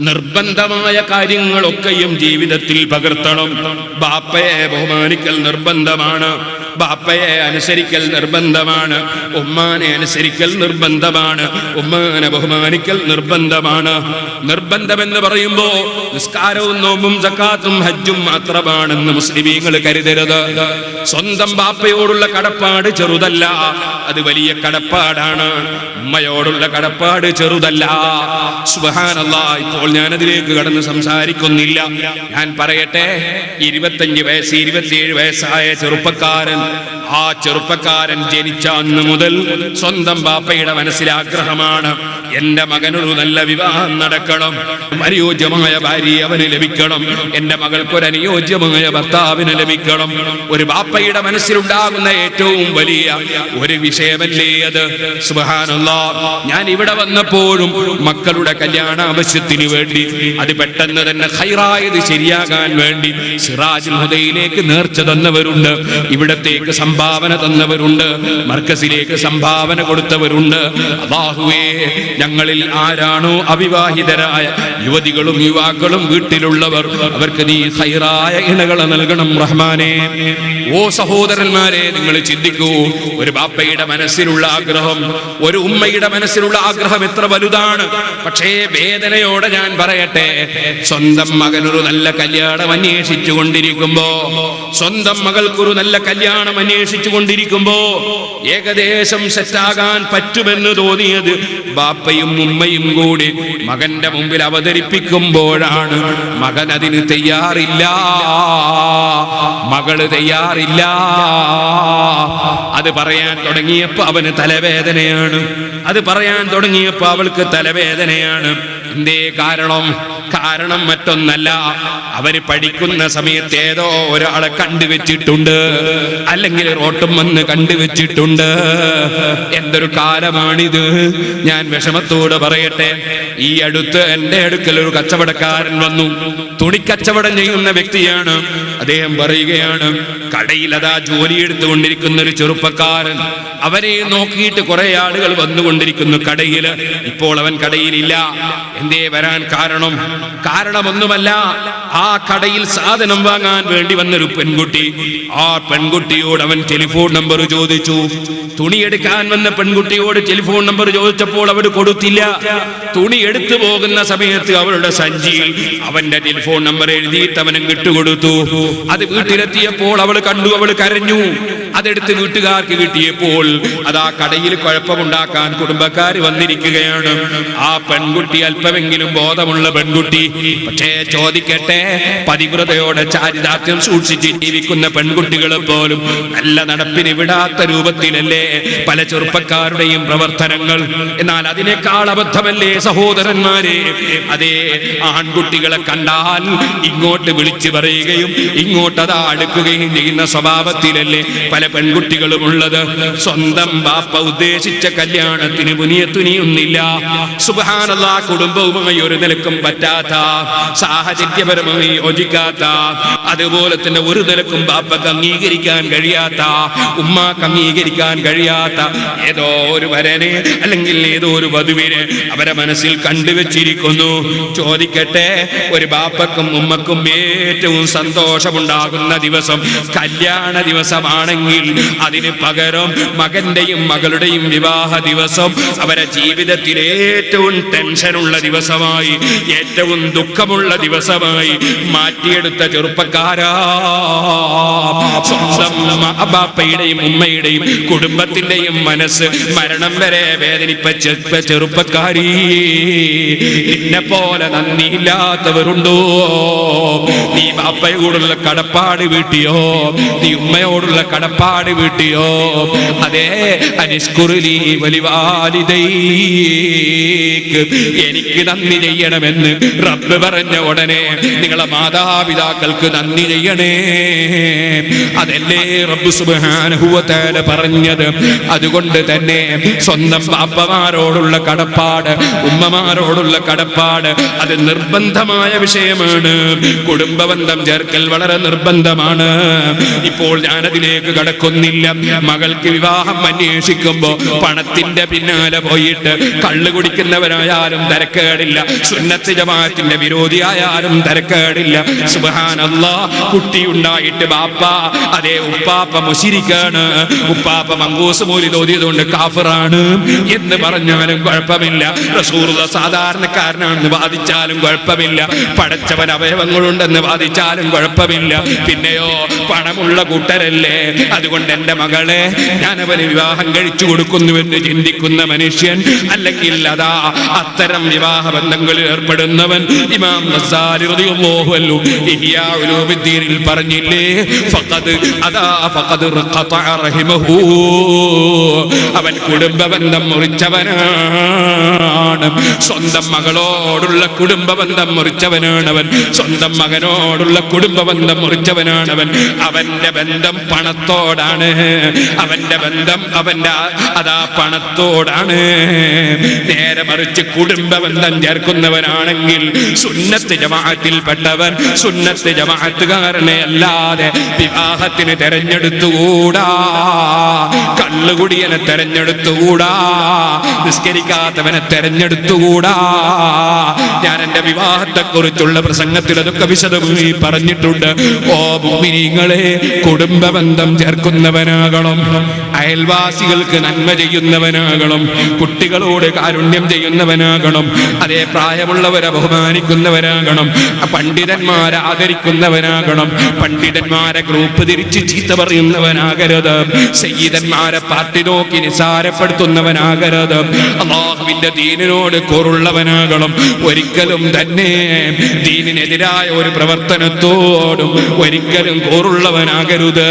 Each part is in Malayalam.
നിർബന്ധമായ കാര്യങ്ങളൊക്കെയും ജീവിതത്തിൽ പകർത്തണം. ബാപ്പയെ ബഹുമാനിക്കൽ നിർബന്ധമാണ്. ബാപ്പയെ അനുസരിക്കൽ നിർബന്ധമാണ് ഉമ്മാനെ അനുസരിക്കൽ നിർബന്ധമാണ് ഉമ്മാനെ ബഹുമാനിക്കൽ നിർബന്ധമാണ്. നിർബന്ധമെന്ന് പറയുമ്പോ നിസ്കാരവും നോമ്പും സക്കാത്തും ഹജ്ജും മാത്രമാണെന്ന് മുസ്ലിമീങ്ങൾ കരുതരുത്. സ്വന്തം ബാപ്പയോടുള്ള കടപ്പാട് ചെറുതല്ല അത് വലിയ കടപ്പാടാണ്. ഉമ്മയോടുള്ള കടപ്പാട് ചെറുതല്ല. സുബഹാനല്ല ഇപ്പോൾ ഞാൻ അതിലേക്ക് കടന്ന് സംസാരിക്കുന്നില്ല. ഞാൻ പറയട്ടെ ഇരുപത്തഞ്ച് വയസ്സ് ഇരുപത്തിയേഴ് വയസ്സായ ചെറുപ്പക്കാരൻ ആ ചെറുപ്പക്കാരൻ ജനിച്ച അന്ന് മുതൽ സ്വന്തം ബാപ്പയുടെ മനസ്സിൽ ആഗ്രഹമാണ്. എന്റെ മകനൊരു നല്ല വിവാഹം നടക്കണം. അനുയോജ്യമായ ഭാര്യ അവന് ലഭിക്കണം. എന്റെ മകൾക്കൊരു അനുയോജ്യമായ ഭർത്താവിന് ലഭിക്കണം. ഒരു ബാപ്പയുടെ മനസ്സിലുണ്ടാകുന്ന ഏറ്റവും വലിയ ഒരു വിഷയമല്ലേ അത്? സുബഹാനല്ല. ഞാൻ ഇവിടെ വന്നപ്പോഴും മക്കളുടെ കല്യാണ ആവശ്യത്തിന് വേണ്ടി അത് പെട്ടെന്ന് തന്നെ ഹൈറായത് ശരിയാകാൻ വേണ്ടി സിറാജ് ഹുദയിലേക്ക് നേർച്ച തന്നവരുണ്ട്. ഇവിടത്തേക്ക് സംഭാവന തന്നവരുണ്ട്. മർക്കസിലേക്ക് സംഭാവന കൊടുത്തവരുണ്ട്. അള്ളാഹുവേ ഞങ്ങളിൽ ആരാണോ അവിവാഹിതരായ യുവതികളും യുവാക്കളും വീട്ടിലുള്ളവർ അവർക്ക് നീ ഹൈറായ ഇണകളെ നൽകണം റഹ്മാനെ. ഓ സഹോദരന്മാരെ നിങ്ങൾ ചിന്തിക്കൂ ഒരു ബാപ്പയുടെ മനസ്സിലുള്ള ആഗ്രഹം ഒരു ഉമ്മയുടെ മനസ്സിലുള്ള ആഗ്രഹം എത്ര വലുതാണ്. പക്ഷേ വേദനയോടെ ഞാൻ പറയട്ടെ സ്വന്തം മകനൊരു നല്ല കല്യാണം അന്വേഷിച്ചു കൊണ്ടിരിക്കുമ്പോ സ്വന്തം മകൾക്കൊരു നല്ല കല്യാണം അന്വേഷിച്ചു കൊണ്ടിരിക്കുമ്പോ ഏകദേശം സെറ്റാകാൻ പറ്റുമെന്ന് തോന്നിയത് ബാപ്പയും ഉമ്മയും കൂടി മകന്റെ മുമ്പിൽ അവതരിപ്പിക്കുമ്പോഴാണ്. മകൻ അതിന് തയ്യാറില്ല. മകൾ തയ്യാറില്ല. അത് പറയാൻ തുടങ്ങിയപ്പോ അവന് തലവേദനയാണ്. അത് പറയാൻ തുടങ്ങിയപ്പോ അവൾക്ക് തലവേദനയാണ്. എന്തേ കാരണം? കാരണം മറ്റൊന്നല്ല. അവർ പഠിക്കുന്ന സമയത്ത് ഏതോ ഒരാളെ കണ്ടുവച്ചിട്ടുണ്ട്. അല്ലെങ്കിൽ റോട്ടും വന്ന് കണ്ടുവച്ചിട്ടുണ്ട്. എന്തൊരു കാലമാണിത്? ഞാൻ വിഷമത്തോട് പറയട്ടെ. ഈ അടുത്ത് എന്റെ അടുക്കൽ ഒരു കച്ചവടക്കാരൻ വന്നു. തുണി കച്ചവടം ചെയ്യുന്ന വ്യക്തിയാണ്. അദ്ദേഹം പറയുകയാണ് കടയിൽ അതാ ജോലി എടുത്തുകൊണ്ടിരിക്കുന്ന ഒരു ചെറുപ്പക്കാരൻ. അവരെ നോക്കിയിട്ട് കുറെ ആളുകൾ വന്നുകൊണ്ടിരിക്കുന്നു കടയിൽ. ഇപ്പോൾ അവൻ കടയിലില്ല. എന്തേ വരാൻ കാരണം. കാരണമൊന്നുമല്ല ആ കടയിൽ സാധനം വാങ്ങാൻ വേണ്ടി വന്നൊരു പെൺകുട്ടി. ആ പെൺകുട്ടിയോട് അവൻ ടെലിഫോൺ നമ്പർ ചോദിച്ചു. തുണി എടുക്കാൻ വന്ന പെൺകുട്ടിയോട് ടെലിഫോൺ നമ്പർ ചോദിച്ചപ്പോൾ അവൾ കൊടുത്തില്ല. തുണി എടുത്തു പോകുന്ന സമയത്ത് അവളുടെ സഞ്ചിയിൽ അവന്റെ ടെലിഫോൺ നമ്പർ എഴുതിയിട്ട് അവനും വിട്ടുകൊടുത്തു. അത് വീട്ടിലെത്തിയപ്പോൾ അവൾ കണ്ടു അവൾ കരഞ്ഞു. അതെടുത്ത് വീട്ടുകാർക്ക് കിട്ടിയപ്പോൾ അത് ആ കടയിൽ കുഴപ്പമുണ്ടാക്കാൻ കുടുംബക്കാർ വന്നിരിക്കുകയാണ്. ആ പെൺകുട്ടി അല്പമെങ്കിലും ബോധമുള്ള പെൺകുട്ടി. പക്ഷേ ചോദിക്കട്ടെ പതിവ്രതയോടെ ചാരിതാർത്ഥ്യം സൂക്ഷിച്ച് ജീവിക്കുന്ന പെൺകുട്ടികളെ പോലും നല്ല നടപ്പിന് വിടാത്ത രൂപത്തിലല്ലേ പല ചെറുപ്പക്കാരുടെയും പ്രവർത്തനങ്ങൾ? എന്നാൽ അതിനേക്കാൾ അബദ്ധമല്ലേ സഹോദരന്മാരെ? അതേ ആൺകുട്ടികളെ കണ്ടാൽ ഇങ്ങോട്ട് വിളിച്ചു പറയുകയും ഇങ്ങോട്ട് അതാ അടുക്കുകയും ചെയ്യുന്ന സ്വഭാവത്തിലല്ലേ പല പെൺകുട്ടികളും ഉള്ളത് സ്വന്തം ബാപ്പ ഉദ്ദേശിച്ച കല്യാണത്തിന് പുനിയ തുനിയൊന്നില്ല സുബാനല്ല കുടുംബവുമായി ഒരു നിലക്കും പറ്റാത്ത സാഹചര്യപരമായി യോജിക്കാത്ത അതുപോലെ തന്നെ ഒരു നിലക്കും ബാപ്പക്ക് അംഗീകരിക്കാൻ കഴിയാത്ത ഉമ്മാക്ക് അംഗീകരിക്കാൻ കഴിയാത്ത ഏതോ ഒരു വരനെ അല്ലെങ്കിൽ ഏതോ ഒരു വധുവിനെ അവരെ മനസ്സിൽ കണ്ടുവച്ചിരിക്കുന്നു. ചോദിക്കട്ടെ ഒരു ബാപ്പക്കും ഉമ്മക്കും ഏറ്റവും സന്തോഷമുണ്ടാകുന്ന ദിവസം കല്യാണ ദിവസമാണെങ്കിൽ അതിന് പകരം മകന്റെയും മകളുടെയും വിവാഹ ദിവസം അവരെ ജീവിതത്തിൽ ഏറ്റവും ടെൻഷനുള്ള ദിവസമായി ഏറ്റവും ദുഃഖമുള്ള ദിവസമായി മാറ്റിയെടുത്ത ചെറുപ്പക്കാരാ. ഉമ്മയുടെയും കുടുംബത്തിന്റെയും മനസ്സ് മരണം വരെ വേദനിപ്പ ചെറുപ്പക്കാരി. നിന്നെ പോലെ നന്ദിയില്ലാത്തവരുണ്ടോ? നീ ബാപ്പയോടുള്ള കടപ്പാട് വീട്ടിയോ? നീ ഉമ്മയോടുള്ള കടപ്പാട് വീട്ടിയോ? അതെ എനിക്ക് നന്ദി ചെയ്യണമെന്ന് റബ്ബ് പറഞ്ഞ ഉടനെ നിങ്ങളെ മാതാപിതാക്കൾക്ക് നന്ദി ചെയ്യണേ. അതല്ലേ റബ്ബ് സുബാനുഭവത്തേല പറഞ്ഞത്? അതുകൊണ്ട് തന്നെ സ്വന്തം അപ്പമാരോടുള്ള കടപ്പാട് ഉമ്മമാരോടുള്ള കടപ്പാട് അത് നിർബന്ധമായ വിഷയമാണ്. കുടുംബബന്ധം ചേർക്കൽ വളരെ നിർബന്ധമാണ്. ഇപ്പോൾ ഞാനതിലേക്ക് കടക്കുന്നില്ല മകൾക്ക് വിവാഹം അന്വേഷിക്കുമ്പോ പണത്തിന്റെ പിന്നാലെ പോയിട്ട് കള്ളു കുടിക്കുന്നവരായാലും തിരക്കേടില്ല. സുന്നത്ത് ജമാഅത്തിന്റെ വിരോധിയായാലും തിരക്കേടില്ല. സുബാനല്ല കുട്ടി ഉണ്ടായിട്ട് ബാപ്പ അതേ ഉപ്പാപ്പ മുശിരിക്കാണ് ഉപ്പാപ്പ മങ്കൂസ് മൂലി തോതിയതുകൊണ്ട് കാഫറാണ് എന്ന് പറഞ്ഞാലും കുഴപ്പമില്ല. സാധാരണക്കാരനാണെന്ന് വാദിച്ചാലും കുഴപ്പമില്ല. പടച്ചവൻ അവയവങ്ങളുണ്ടെന്ന് വാദിച്ചാലും കുഴപ്പമില്ല. പിന്നെയോ പണമുള്ള കൂട്ടരല്ലേ? അതുകൊണ്ട് എന്റെ മകളെ ഞാൻ അവന് വിവാഹം കഴിച്ചു കൊടുക്കുന്നുവെന്ന് ചിന്തിക്കുന്ന മനുഷ്യൻ അല്ലെങ്കിൽ അതാ അത്തരം വിവാഹ ബന്ധങ്ങളിൽ ഏർപ്പെടുന്നവൻ ഇമാം പറഞ്ഞില്ലേ ഫഖദ് അതാ ഫഖദ് റഹിമഹു. അവൻ കുടുംബ ബന്ധം മുറിച്ചവനാണ്. സ്വന്തം മകളോടുള്ള കുടുംബ ബന്ധം മുറിച്ചവനാണ് അവൻ സ്വന്തം മകനോടുള്ള കുടുംബ ബന്ധം മുറിച്ചവനാണ് അവൻ അവന്റെ ബന്ധം പണത്തോടാണ്. അവന്റെ ബന്ധം അവന്റെ അതാ പണത്തോടാണ്. നേരെ മറിച്ച് കുടുംബ ബന്ധം ചേർക്കുന്നവനാണെങ്കിൽ സുന്നത്ത് ജമാഅത്തിൽ ജമാഅത്തിൽപ്പെട്ടവൻ സുന്നത്ത് ജമാഅത്തുകാരനെ അല്ലാതെ വിവാഹത്തിന് തെരഞ്ഞെടുത്തുകൂടാ. കള്ളുകുടിയനെ തെരഞ്ഞെടുത്തുകൂടാ. നിസ്കരിക്കാത്തവനെ തെരഞ്ഞെടുത്തുകൂടാ. ഞാൻ എന്റെ വിവാഹത്തെക്കുറിച്ചുള്ള പ്രസംഗത്തിൽ അതൊക്കെ വിശദമായി പറഞ്ഞിട്ടുണ്ട്. ഓ ഭൂമിനിങ്ങളെ കുടുംബ ബന്ധം ചേർക്കുന്നവനാകണം അയൽവാസികൾക്ക് നന്മ ചെയ്യുന്നവനാകണം. കുട്ടികളോട് കാരുണ്യം ചെയ്യുന്നവനാകണം. അതേ പ്രായമുള്ളവരെ ബഹുമാനിക്കുന്നവനാകണം പണ്ഡിതന്മാരെ ആദരിക്കുന്നവനാകണം പണ്ഡിതന്മാരെ ഗ്രൂപ്പ് തിരിച്ച് ചീത്ത പറയുന്നവനാകരുത്. സയ്യിദന്മാരെ പാർട്ടി നോക്കി നിസാരപ്പെടുത്തുന്നവനാകരുത്. അള്ളാഹുവിന്റെ ദീനിനോട് കൂറുള്ളവനാകണം. ഒരിക്കലും തന്നെ ദീനിനെതിരായ ഒരു പ്രവർത്തനത്തോടും ഒരിക്കലും കൂറുള്ളവനാകരുത്.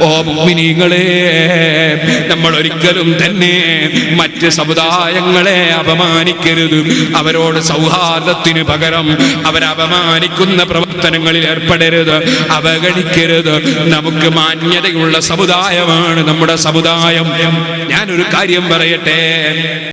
ഓ നമ്മൾ ഒരിക്കലും തന്നെ മറ്റ് സമുദായങ്ങളെ അപമാനിക്കരുത്. അവരോട് സൗഹാർദ്ദത്തിന് പകരം അവരപമാനിക്കുന്ന പ്രവർത്തനങ്ങളിൽ ഏർപ്പെടരുത്. അവഗണിക്കരുത്. നമുക്ക് മാന്യതയുള്ള സമുദായമാണ് നമ്മുടെ സമുദായം. ഞാനൊരു കാര്യം പറയട്ടെ?